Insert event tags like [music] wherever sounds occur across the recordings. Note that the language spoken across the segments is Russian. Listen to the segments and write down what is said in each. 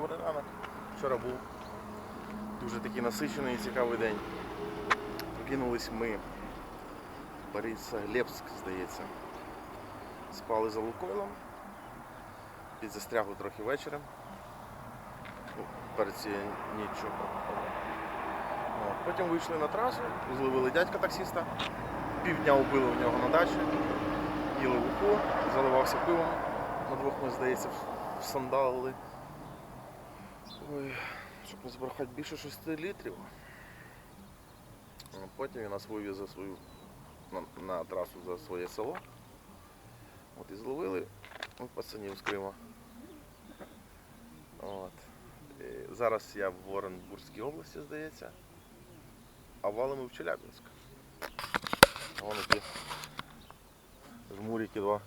Добрий ранок. Вчора був дуже такий насичений і цікавий день. Прокинулись ми. Борис Глебськ, здається. Спали за Лукойлом. Підзастрягли трохи вечором. Ну, перед цією ніччю. Потім вийшли на трасу, зловили дядька таксіста. Півдня убили в нього на дачі, їли вуху, заливався пивом. На двох ми, здається, всандалили. Ой, щоб не збрехати більше 6 літрів. А Потім він нас вивіз за свою на, на трасу за своє село. От і зловили ну, пацанів з Крима. От. І зараз я в Оренбурзькій області, здається. А валимо в Челябинськ. Вон ті жмурики два.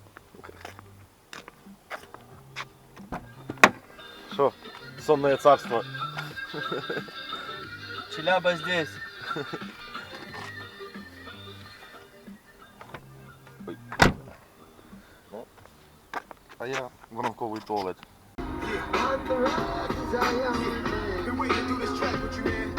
Що? Сонное царство. Челяба здесь. А я в ранковий туалет. Been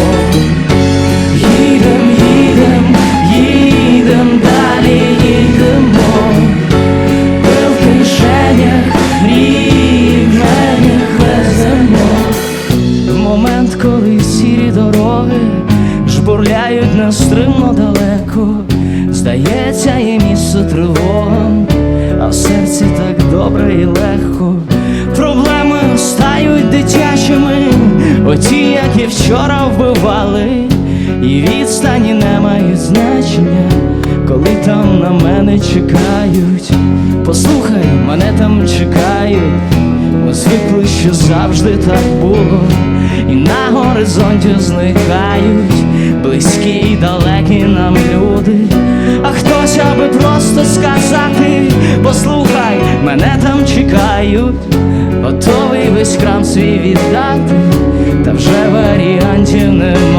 місце тривогам, а в серці так добре і легко. Проблеми стають дитячими, оті, які вчора вбивали, і відстані не мають значення, коли там на мене чекають. Послухай, мене там чекають. Ми звикли, що завжди так було, і на горизонті зникають близькі й далекі нам люди. А би просто сказати, послухай, мене там чекають, готовий весь крам свій віддати, та вже варіантів немає.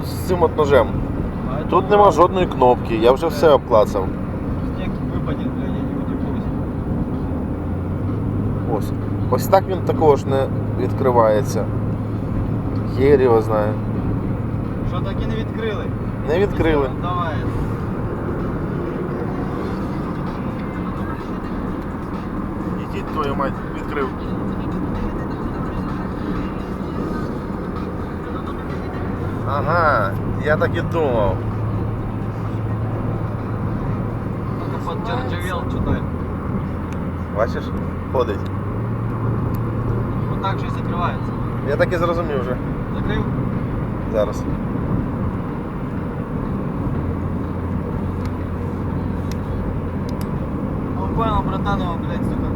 Глухий з цим от ножем. Тут нема жодної кнопки, я вже все обклацав. Снег выпадет, блядь, я не. Ось. Ось так він також не відкривається. Єр його знає. Що так і не відкрили? Не відкрили. Давай. Який твою мать відкрив. Ага, я так і думав. Только поддержавел что-то. Бачиш? Ходить. Вот так же и закрывается. Я так і зрозумів вже. Закрыл? Зараз. Он понял, братан, его, блядь, сука.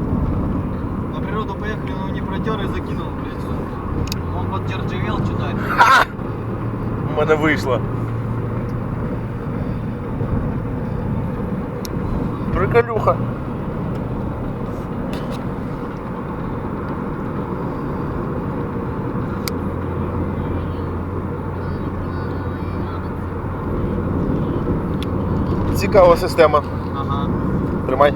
На природу поехали, но не протер и закинул, блядь, сука. Он поддержавел что-то. У мене вийшло. Приколюха. Цікава система. Ага. Тримай.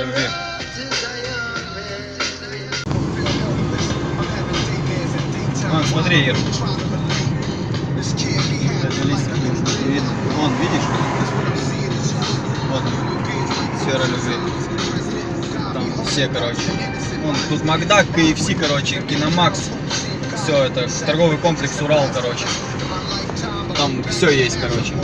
Любви. Вон, смотри, Ир. Это видно. Вон, видишь? Вот. Сфера любви. Там все, короче. Вон, тут Макдак, KFC, короче, Киномакс. Все, это торговый комплекс Урал, короче. Там все есть, короче.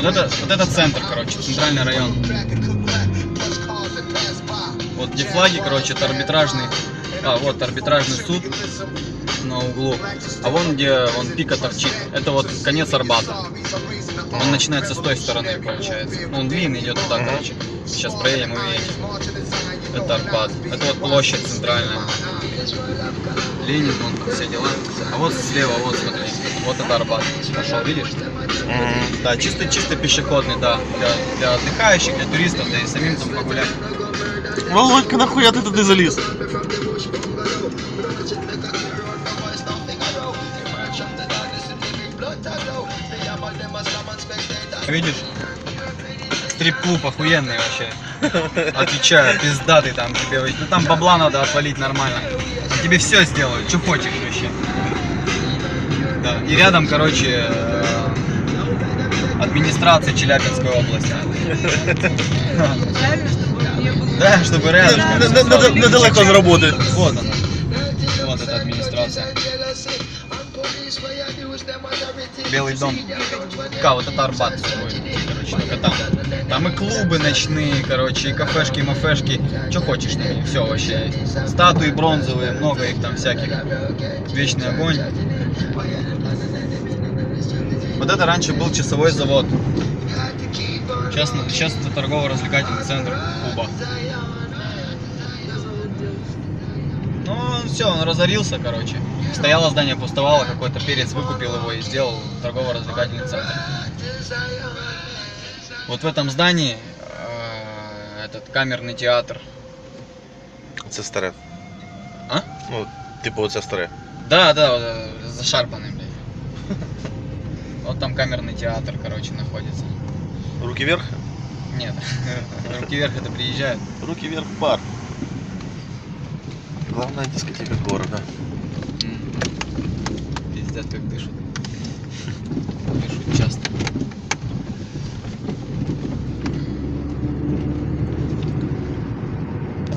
Вот это, вот это центр, короче, центральный район. Вот где флаги, короче, это арбитражный. А, вот арбитражный суд на углу. А вон где вон пика торчит. Это вот конец Арбата. Он начинается с той стороны, получается. Он длинный идет туда, короче. Сейчас проедем, увидите. Это Арбат. Это вот площадь центральная. Ленин, вон все дела. А вот слева, вот смотри. Вот это Арбат. Пошел, видишь? Да, чисто чисто пешеходный, да. Для, для отдыхающих, для туристов, да и самим там погулять. Володька, нахуя ти туди заліз? Видишь? Стрип-клуб охуенный вообще. Отвечаю, пиздатый там тебе. Ну там бабла надо отвалить нормально. Тебе все сделают, что хочешь вообще. Да. И рядом, короче, э, администрация Челябинской области. Да, чтобы рядом. Недалеко з роботи. Вот он. Вот эта администрация. Белый дом. Ка, вот это Арбат будет, короче, только там. Там и клубы ночные, короче, и кафешки, и мафешки. Что хочешь на все вообще. Статуи бронзовые, много их там всяких. Вечный огонь. Вот это раньше был часовой завод. Сейчас, сейчас это торгово-развлекательный центр Куба. Ну, все, он разорился, короче. Стояло здание, пустовало, какой-то перец выкупил его и сделал торгово-развлекательный центр. Вот в этом здании э, этот камерный театр. Це старе. А? Ну, типу, оце старе. Да, да, вот, зашарпанный, блядь. [laughs] Вот там камерный театр, короче, находится. Руки вверх? Нет, [laughs] руки вверх это приезжают. Руки вверх бар. Главная дискотека города. М. Пиздец, как дышат. Дышат часто.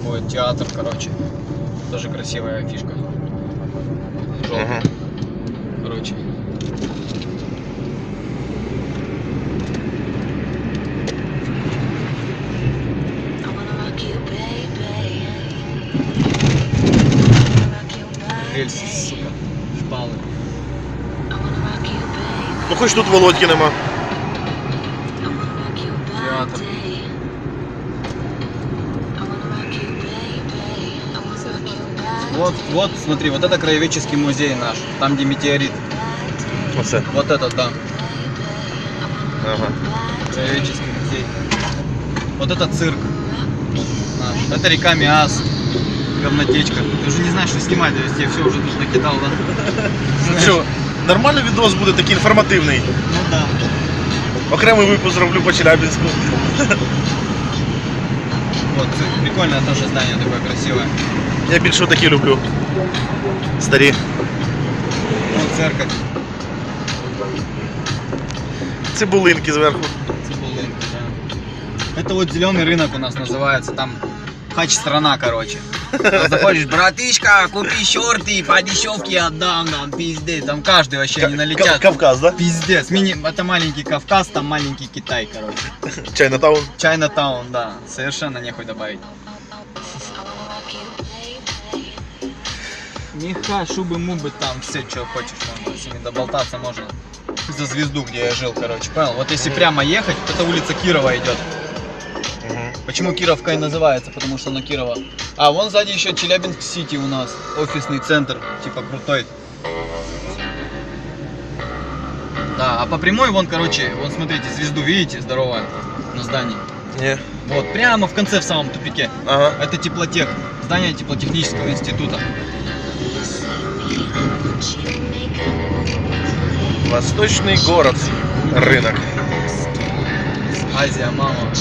Будет театр, короче. Тоже красивая фишка. Ага. Короче. Рельсы, сука. Шпалы. Ну хоч тут Володьки нема. Театр. Вот, вот, смотри, вот это краеведческий музей наш, там где метеорит. Оце. Вот этот, да, Ага. краеведческий музей. Вот это цирк наш. Это река Миас, говнотечка. Ты уже не знаешь, что снимать, то есть я все уже тут накидал, да? Ну що, нормальний відос буде такий інформативний. Ну да. Окремий випуск зроблю по Челябинську. Вот цирк. Прикольное тоже здание такое красивое. Я більше такі люблю. Старі. Вот церковь. Цибулинки зверху. Цибулинки, да. Это вот зеленый рынок у нас называется, там хач страна, короче. Там Заходишь, братишка, купи шорты, по дешевке отдам, там пиздец, там каждый вообще не налетят. Кавказ, да? Пиздец, мини... это маленький Кавказ, там маленький Китай, короче. Чайнатаун. Чайна-таун, да, совершенно нехуй добавить. Меха, шубы, мубы, там все, что хочешь, можно с ними доболтаться можно. За звезду, где я жил, короче, понял? Вот если прямо ехать, это улица Кирова идет. Почему Кировка и называется? Потому что на Кирова. А вон сзади еще Челябинск-Сити у нас. Офисный центр, типа крутой. Да, а по прямой вон, короче, вон смотрите, звезду видите, здоровая на здании. Ні. Вот, прямо в конце, в самом тупике. Ага. Это теплотех, здание теплотехнического института. Восточний город. Ринок. Азия, мама.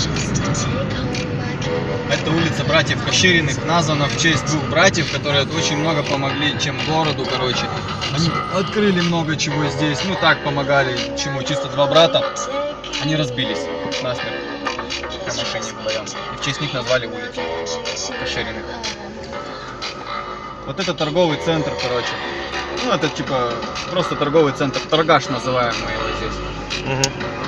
Это улица братьев Кощериных, названа в честь двух братьев, которые очень много помогли чем городу, короче. Они открыли много чего здесь, ну так помогали, чему, чисто два брата. Они разбились насмерть на машине вдвоем. И в честь них назвали улицу Кощериных. Вот это торговый центр, короче. Ну, это типа просто торговый центр, торгаш называем мы его здесь. Угу.